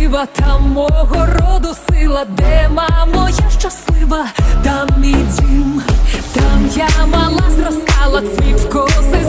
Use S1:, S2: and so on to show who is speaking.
S1: красива, там мого роду сила, де мамо, я щаслива, там мій дім, там я мала зростала, цвіт в коси